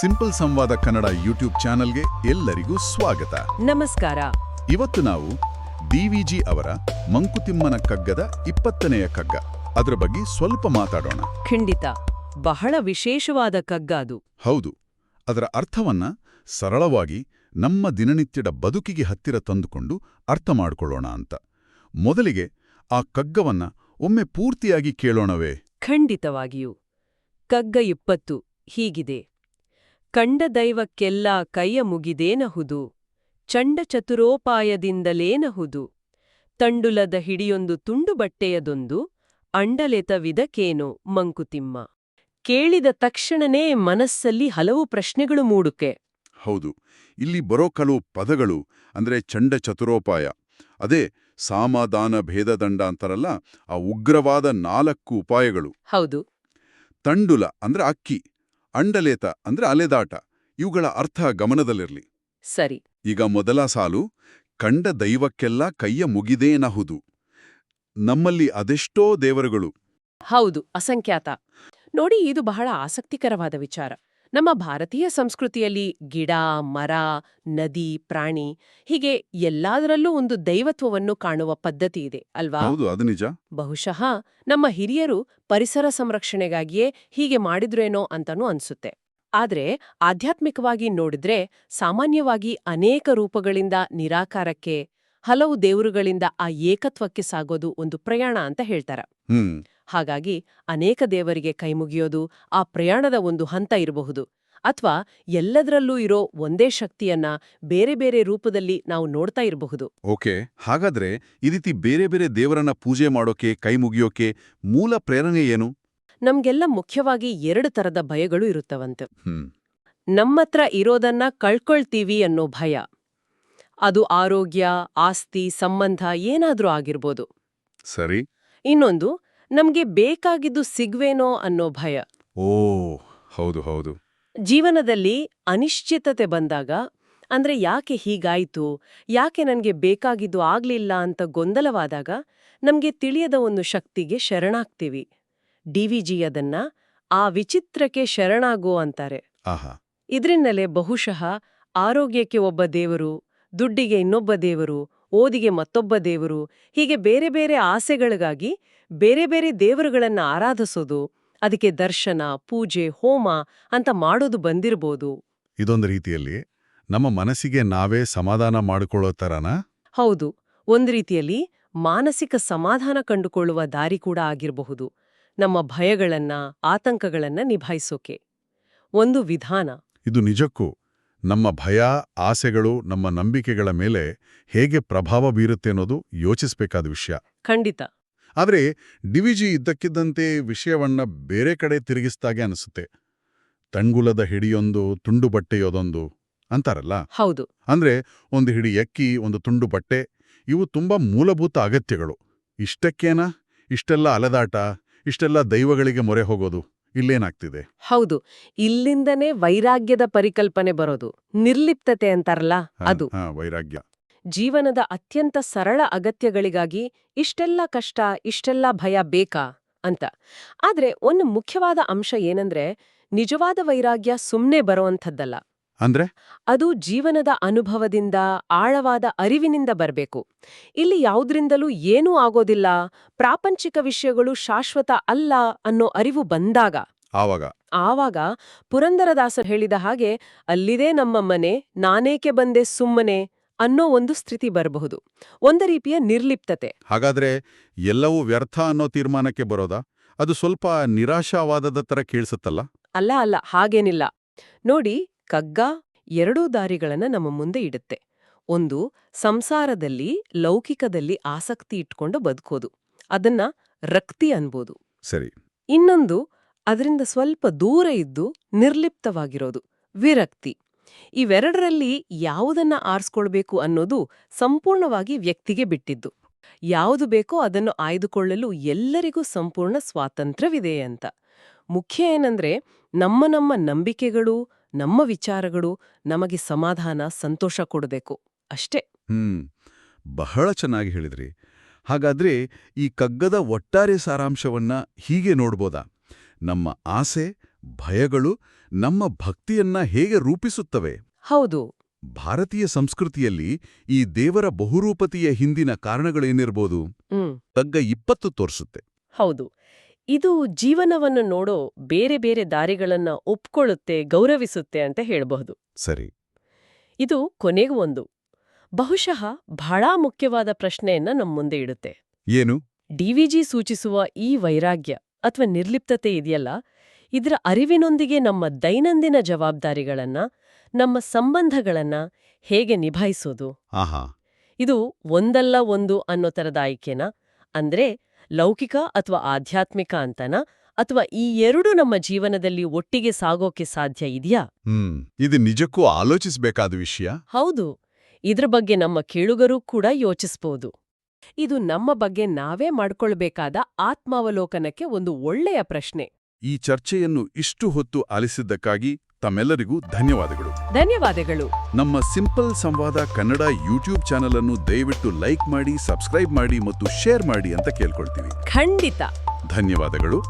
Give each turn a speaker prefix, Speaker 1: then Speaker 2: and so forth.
Speaker 1: Simple ಸಂವಾದ Kannada YouTube ಚಾನೆಲ್ಗೆ ಎಲ್ಲರಿಗೂ ಸ್ವಾಗತ.
Speaker 2: ನಮಸ್ಕಾರ.
Speaker 1: ಇವತ್ತು ನಾವು ಡಿವಿಜಿ ಅವರ ಮಂಕುತಿಮ್ಮನ ಕಗ್ಗದ ಇಪ್ಪತ್ತನೆಯ ಕಗ್ಗ. ಅದರ ಬಗ್ಗೆ ಸ್ವಲ್ಪ ಮಾತಾಡೋಣ.
Speaker 2: ಖಂಡಿತ. ಬಹಳ ವಿಶೇಷವಾದ ಕಗ್ಗ ಅದು.
Speaker 1: ಹೌದು. ಅದರ ಅರ್ಥವನ್ನ ಸರಳವಾಗಿ ನಮ್ಮ ದಿನನಿತ್ಯದ ಬದುಕಿಗೆ ಹತ್ತಿರ ತಂದುಕೊಂಡು ಅರ್ಥ ಮಾಡಿಕೊಳ್ಳೋಣ ಅಂತ. ಮೊದಲಿಗೆ ಆ ಕಗ್ಗವನ್ನ ಒಮ್ಮೆ ಪೂರ್ತಿಯಾಗಿ ಕೇಳೋಣವೇ?
Speaker 2: ಖಂಡಿತವಾಗಿಯೂ. ಕಗ್ಗ ಇಪ್ಪತ್ತು ಹೀಗಿದೆ. ಕಂಡ ದೈವಕ್ಕೆಲ್ಲ ಕೈಯ ಮುಗಿದೇನಹುದು? ಚಂಡ ಚತುರೋಪಾಯದಿಂದಲೇನಹುದು ತಂಡುಲದ ಹಿಡಿಯೊಂದು ತುಂಡು ಬಟ್ಟೆಯದೊಂದು ಅಂಡಲೆತವಿದಕೇನೋ ಮಂಕುತಿಮ್ಮ? ಕೇಳಿದ ತಕ್ಷಣನೇ ಮನಸ್ಸಲ್ಲಿ ಹಲವು ಪ್ರಶ್ನೆಗಳು ಮೂಡುಕೆ.
Speaker 1: ಹೌದು ಇಲ್ಲಿ ಬರೋ ಕೆಲವು ಪದಗಳು ಅಂದ್ರೆ ಚಂಡ ಚತುರೋಪಾಯ ಅದೇ ಸಾಮಾದಾನ ಭೇದದಂಡ ಅಂತಾರಲ್ಲ ಆ ಉಗ್ರವಾದ ನಾಲ್ಕು ಉಪಾಯಗಳು.
Speaker 2: ಹೌದು.
Speaker 1: ತಂಡುಲ ಅಂದ್ರೆ ಅಕ್ಕಿ. ಅಂಡಲೇತ ಅಂದ್ರೆ ಅಲೆದಾಟ. ಇವುಗಳ ಅರ್ಥ ಗಮನದಲ್ಲಿರಲಿ.
Speaker 2: ಸರಿ.
Speaker 1: ಈಗ ಮೊದಲ ಸಾಲು ಕಂಡ ದೈವಕ್ಕೆಲ್ಲ ಕೈಯ ಮುಗಿದೇನಹುದು ನಮ್ಮಲ್ಲಿ ಅದೆಷ್ಟೋ ದೇವರುಗಳು.
Speaker 2: ಹೌದು ಅಸಂಖ್ಯಾತ. ನೋಡಿ ಇದು ಬಹಳ ಆಸಕ್ತಿಕರವಾದ ವಿಚಾರ. ನಮ್ಮ ಭಾರತೀಯ ಸಂಸ್ಕೃತಿಯಲ್ಲಿ ಗಿಡ ಮರ ನದಿ ಪ್ರಾಣಿ ಹೀಗೆ ಎಲ್ಲದರಲ್ಲೂ ಒಂದು ದೈವತ್ವವನ್ನು ಕಾಣುವ ಪದ್ಧತಿ ಇದೆ ಅಲ್ವಾ?
Speaker 1: ಹೌದು ಅದು ನಿಜ.
Speaker 2: ಬಹುಶಃ ನಮ್ಮ ಹಿರಿಯರು ಪರಿಸರ ಸಂರಕ್ಷಣೆಗಾಗಿಯೇ ಹೀಗೆ ಮಾಡಿದ್ರೇನೋ ಅಂತನೂ ಅನ್ಸುತ್ತೆ. ಆದ್ರೆ ಆಧ್ಯಾತ್ಮಿಕವಾಗಿ ನೋಡಿದ್ರೆ ಸಾಮಾನ್ಯವಾಗಿ ಅನೇಕ ರೂಪಗಳಿಂದ ನಿರಾಕಾರಕ್ಕೆ ಹಲವು ದೇವರುಗಳಿಂದ ಆ ಏಕತ್ವಕ್ಕೆ ಸಾಗೋದು ಒಂದು ಪ್ರಯಾಣ ಅಂತ ಹೇಳ್ತಾರ. ಹಾಗಾಗಿ ಅನೇಕ ದೇವರಿಗೆ ಕೈಮುಗಿಯೋದು ಆ ಪ್ರಯಾಣದ ಒಂದು ಹಂತ ಇರಬಹುದು. ಅಥವಾ ಎಲ್ಲದರಲ್ಲೂ ಇರೋ ಒಂದೇ ಶಕ್ತಿಯನ್ನ ಬೇರೆ ಬೇರೆ ರೂಪದಲ್ಲಿ ನಾವು ನೋಡ್ತಾ ಇರಬಹುದು.
Speaker 1: ಓಕೆ ಹಾಗಾದ್ರೆ ಈ ರೀತಿ ಬೇರೆ ಬೇರೆ ದೇವರನ್ನ ಪೂಜೆ ಮಾಡೋಕೆ ಕೈಮುಗಿಯೋಕೆ ಮೂಲ ಪ್ರೇರಣೆ ಏನು?
Speaker 2: ನಮ್ಗೆಲ್ಲ ಮುಖ್ಯವಾಗಿ ಎರಡು ತರದ ಭಯಗಳು ಇರುತ್ತವಂತೆ.
Speaker 1: ಹ್ಮ್.
Speaker 2: ನಮ್ಮತ್ರ ಇರೋದನ್ನ ಕಳ್ಕೊಳ್ತೀವಿ ಅನ್ನೋ ಭಯ. ಅದು ಆರೋಗ್ಯ ಆಸ್ತಿ ಸಂಬಂಧ ಏನಾದ್ರೂ ಆಗಿರ್ಬೋದು.
Speaker 1: ಸರಿ.
Speaker 2: ಇನ್ನೊಂದು ನಮ್ಗೆ ಬೇಕಾಗಿದ್ದು ಸಿಗ್ವೇನೋ ಅನ್ನೋ ಭಯ.
Speaker 1: ಓ ಹೌದು ಹೌದು.
Speaker 2: ಜೀವನದಲ್ಲಿ ಅನಿಶ್ಚಿತತೆ ಬಂದಾಗ ಅಂದ್ರೆ ಯಾಕೆ ಹೀಗಾಯಿತು ಯಾಕೆ ನನಗೆ ಬೇಕಾಗಿದ್ದು ಆಗ್ಲಿಲ್ಲ ಅಂತ ಗೊಂದಲವಾದಾಗ ನಮ್ಗೆ ತಿಳಿಯದ ಒಂದು ಶಕ್ತಿಗೆ ಶರಣಾಗ್ತೀವಿ. ಡಿವಿಜಿ ಅದನ್ನ ಆ ವಿಚಿತ್ರಕ್ಕೆ ಶರಣಾಗೋ ಅಂತಾರೆ.
Speaker 1: ಆಹಾ.
Speaker 2: ಇದ್ರಿಂದಲೇ ಬಹುಶಃ ಆರೋಗ್ಯಕ್ಕೆ ಒಬ್ಬ ದೇವರು ದುಡ್ಡಿಗೆ ಇನ್ನೊಬ್ಬ ದೇವರು ಓದಿಗೆ ಮತ್ತೊಬ್ಬ ದೇವರು ಹೀಗೆ ಬೇರೆ ಬೇರೆ ಆಸೆಗಳಿಗಾಗಿ ಬೇರೆ ಬೇರೆ ದೇವರುಗಳನ್ನ ಆರಾಧಿಸೋದು ಅದಕ್ಕೆ ದರ್ಶನ ಪೂಜೆ ಹೋಮ ಅಂತ ಮಾಡೋದು ಬಂದಿರ್ಬೋದು.
Speaker 1: ಇದೊಂದು ರೀತಿಯಲ್ಲಿ ನಮ್ಮ ಮನಸ್ಸಿಗೆ ನಾವೇ ಸಮಾಧಾನ ಮಾಡಿಕೊಳ್ಳೋ ತರನ?
Speaker 2: ಹೌದು ಒಂದು ರೀತಿಯಲ್ಲಿ ಮಾನಸಿಕ ಸಮಾಧಾನ ಕಂಡುಕೊಳ್ಳುವ ದಾರಿ ಕೂಡ ಆಗಿರಬಹುದು. ನಮ್ಮ ಭಯಗಳನ್ನ ಆತಂಕಗಳನ್ನ ನಿಭಾಯಿಸೋಕೆ. ಒಂದು ವಿಧಾನ.
Speaker 1: ಇದು ನಿಜಕ್ಕೂ ನಮ್ಮ ಭಯ ಆಸೆಗಳು ನಮ್ಮ ನಂಬಿಕೆಗಳ ಮೇಲೆ ಹೇಗೆ ಪ್ರಭಾವ ಬೀರುತ್ತೆ ಅನ್ನೋದು ಯೋಚಿಸಬೇಕಾದ ವಿಷಯ.
Speaker 2: ಖಂಡಿತ.
Speaker 1: ಆದ್ರೆ ಡಿವಿಜಿ ಇದ್ದಕ್ಕಿದ್ದಂತೆ ವಿಷಯವನ್ನು ಬೇರೆ ಕಡೆ ತಿರುಗಿಸ್ದಾಗೆ ಅನಿಸುತ್ತೆ. ತಂಗುಲದ ಹಿಡಿಯೊಂದು ತುಂಡು ಬಟ್ಟೆಯೋದೊಂದು ಅಂತಾರಲ್ಲ?
Speaker 2: ಹೌದು.
Speaker 1: ಅಂದ್ರೆ ಒಂದು ಹಿಡಿ ಅಕ್ಕಿ ಒಂದು ತುಂಡು ಬಟ್ಟೆ ಇವು ತುಂಬಾ ಮೂಲಭೂತ ಅಗತ್ಯಗಳು. ಇಷ್ಟಕ್ಕೇನಾ? ಇಷ್ಟೆಲ್ಲ ಅಲದಾಟ ಇಷ್ಟೆಲ್ಲ ದೈವಗಳಿಗೆ ಮೊರೆ ಹೋಗೋದು ಇಲ್ಲೇನಾಗ್ತಿದೆ?
Speaker 2: ಹೌದು. ಇಲ್ಲಿಂದನೇ ವೈರಾಗ್ಯದ ಪರಿಕಲ್ಪನೆ ಬರೋದು. ನಿರ್ಲಿಪ್ತತೆ ಅಂತಾರಲ್ಲ ಅದು.
Speaker 1: ಹಾ, ವೈರಾಗ್ಯ.
Speaker 2: ಜೀವನದ ಅತ್ಯಂತ ಸರಳ ಅಗತ್ಯಗಳಿಗಾಗಿ ಇಷ್ಟೆಲ್ಲ ಕಷ್ಟ ಇಷ್ಟೆಲ್ಲ ಭಯ ಬೇಕಾ ಅಂತ. ಆದ್ರೆ ಒಂದು ಮುಖ್ಯವಾದ ಅಂಶ ಏನಂದ್ರೆ ನಿಜವಾದ ವೈರಾಗ್ಯ ಸುಮ್ನೆ ಬರೋವಂಥದ್ದಲ್ಲ.
Speaker 1: ಅಂದ್ರೆ?
Speaker 2: ಅದು ಜೀವನದ ಅನುಭವದಿಂದ ಆಳವಾದ ಅರಿವಿನಿಂದ ಬರಬೇಕು. ಇಲ್ಲಿ ಯಾವುದ್ರಿಂದಲೂ ಏನೂ ಆಗೋದಿಲ್ಲ ಪ್ರಾಪಂಚಿಕ ವಿಷಯಗಳು ಶಾಶ್ವತ ಅಲ್ಲ ಅನ್ನೋ ಅರಿವು ಬಂದಾಗ.
Speaker 1: ಆವಾಗ?
Speaker 2: ಆವಾಗ ಪುರಂದರದಾಸರು ಹೇಳಿದ ಹಾಗೆ ಅಲ್ಲಿದೆ ನಮ್ಮ ಮನೆ ನಾನೇಕೆ ಬಂದೆ ಸುಮ್ಮನೆ? ಅನ್ನೋ ಒಂದು ಸ್ಥಿತಿ ಬರಬಹುದು. ಒಂದು ರೀತಿಯ ನಿರ್ಲಿಪ್ತತೆ.
Speaker 1: ಹಾಗಾದ್ರೆ ಎಲ್ಲವೂ ವ್ಯರ್ಥ ಅನ್ನೋ ತೀರ್ಮಾನಕ್ಕೆ ಬರೋದಾ? ಅದು ಸ್ವಲ್ಪ ನಿರಾಶಾವಾದದ ತರ ಕೇಳಿಸುತ್ತಲ್ಲ?
Speaker 2: ಅಲ್ಲ ಅಲ್ಲ ಹಾಗೇನಿಲ್ಲ. ನೋಡಿ ಕಗ್ಗ ಎರಡೂ ದಾರಿಗಳನ್ನ ನಮ್ಮ ಮುಂದೆ ಇಡುತ್ತೆ. ಒಂದು ಸಂಸಾರದಲ್ಲಿ ಲೌಕಿಕದಲ್ಲಿ ಆಸಕ್ತಿ ಇಟ್ಕೊಂಡು ಬದುಕೋದು. ಅದನ್ನ ರಕ್ತಿ ಅನ್ಬೋದು.
Speaker 1: ಸರಿ.
Speaker 2: ಇನ್ನೊಂದು ಅದರಿಂದ ಸ್ವಲ್ಪ ದೂರ ಇದ್ದು ನಿರ್ಲಿಪ್ತವಾಗಿರೋದು. ವಿರಕ್ತಿ. ಇವೆರಡರಲ್ಲಿ ಯಾವುದನ್ನ ಆರಿಸ್ಕೊಳ್ಬೇಕು ಅನ್ನೋದು ಸಂಪೂರ್ಣವಾಗಿ ವ್ಯಕ್ತಿಗೆ ಬಿಟ್ಟಿದ್ದು. ಯಾವುದು ಬೇಕೋ ಅದನ್ನು ಆಯ್ದುಕೊಳ್ಳಲು ಎಲ್ಲರಿಗೂ ಸಂಪೂರ್ಣ ಸ್ವಾತಂತ್ರ್ಯವಿದೆ ಅಂತ. ಮುಖ್ಯ ಏನಂದ್ರೆ ನಮ್ಮ ನಮ್ಮ ನಂಬಿಕೆಗಳು, ನಮ್ಮ ವಿಚಾರಗಳು ನಮಗೆ ಸಮಾಧಾನ, ಸಂತೋಷ ಕೊಡಬೇಕು. ಅಷ್ಟೇ.
Speaker 1: ಹ್ಮ್. ಬಹಳ ಚೆನ್ನಾಗಿ ಹೇಳಿದ್ರಿ. ಹಾಗಾದ್ರೆ ಈ ಕಗ್ಗದ ಒಟ್ಟಾರೆ ಸಾರಾಂಶವನ್ನ ಹೀಗೆ ನೋಡ್ಬೋದಾ? ನಮ್ಮ ಆಸೆ ಭಯಗಳು ನಮ್ಮ ಭಕ್ತಿಯನ್ನ ಹೇಗೆ ರೂಪಿಸುತ್ತವೆ?
Speaker 2: ಹೌದು.
Speaker 1: ಭಾರತೀಯ ಸಂಸ್ಕೃತಿಯಲ್ಲಿ ಈ ದೇವರ ಬಹುರೂಪತೆಯ ಹಿಂದಿನ ಕಾರಣಗಳೇನಿರ್ಬೋದು? ತಗ್ಗ ಇಪ್ಪತ್ತು ತೋರಿಸುತ್ತೆ.
Speaker 2: ಹೌದು. ಇದು ಜೀವನವನ್ನು ನೋಡೋ ಬೇರೆ ಬೇರೆ ದಾರಿಗಳನ್ನ ಒಪ್ಕೊಳ್ಳುತ್ತೆ ಗೌರವಿಸುತ್ತೆ ಅಂತ ಹೇಳಬಹುದು.
Speaker 1: ಸರಿ.
Speaker 2: ಇದು ಕೊನೆಗೂ ಒಂದು. ಬಹುಶಃ ಬಹಳ ಮುಖ್ಯವಾದ ಪ್ರಶ್ನೆಯನ್ನ ನಮ್ಮ ಮುಂದೆ ಇಡುತ್ತೆ.
Speaker 1: ಏನು?
Speaker 2: ಡಿವಿಜಿ ಸೂಚಿಸುವ ಈ ವೈರಾಗ್ಯ ಅಥವಾ ನಿರ್ಲಿಪ್ತತೆ ಇದೆಯಲ್ಲ ಇದರ ಅರಿವಿನೊಂದಿಗೆ ನಮ್ಮ ದೈನಂದಿನ ಜವಾಬ್ದಾರಿಗಳನ್ನ ನಮ್ಮ ಸಂಬಂಧಗಳನ್ನ ಹೇಗೆ ನಿಭಾಯಿಸೋದು?
Speaker 1: ಆಹಾ.
Speaker 2: ಇದು ಒಂದಲ್ಲ ಒಂದು ಅನ್ನೋ ತರದ ಆಯ್ಕೆನ ಅಂದ್ರೆ ಲೌಕಿಕ ಅಥವಾ ಆಧ್ಯಾತ್ಮಿಕ ಅಂತನ ಅಥವಾ ಈ ಎರಡು ನಮ್ಮ ಜೀವನದಲ್ಲಿ ಒಟ್ಟಿಗೆ ಸಾಗೋಕೆ ಸಾಧ್ಯ ಇದೆಯಾ?
Speaker 1: ಹ್ಮ್ ಇದು ನಿಜಕ್ಕೂ ಆಲೋಚಿಸಬೇಕಾದ ವಿಷಯ.
Speaker 2: ಹೌದು ಇದ್ರ ಬಗ್ಗೆ ನಮ್ಮ ಕೇಳುಗರೂ ಕೂಡ ಯೋಚಿಸಬಹುದು ಇದು ನಮ್ಮ ಬಗ್ಗೆ ನಾವೇ ಮಾಡ್ಕೊಳ್ಬೇಕಾದ ಆತ್ಮಾವಲೋಕನಕ್ಕೆ ಒಂದು ಒಳ್ಳೆಯ ಪ್ರಶ್ನೆ.
Speaker 1: ಈ ಚರ್ಚೆಯನ್ನು ಇಷ್ಟು ಹೊತ್ತು ಆಲಿಸಿದ್ದಕ್ಕಾಗಿ ತಮ್ಮೆಲ್ಲರಿಗೂ ಧನ್ಯವಾದಗಳು.
Speaker 2: ಧನ್ಯವಾದಗಳು.
Speaker 1: ನಮ್ಮ ಸಿಂಪಲ್ ಸಂವಾದ ಕನ್ನಡ ಯೂಟ್ಯೂಬ್ ಚಾನೆಲ್ ಅನ್ನು ದಯವಿಟ್ಟು ಲೈಕ್ ಮಾಡಿ ಸಬ್ಸ್ಕ್ರೈಬ್ ಮಾಡಿ ಮತ್ತು ಶೇರ್ ಮಾಡಿ ಅಂತ ಕೇಳ್ಕೊಳ್ತೀವಿ.
Speaker 2: ಖಂಡಿತ.
Speaker 1: ಧನ್ಯವಾದಗಳು.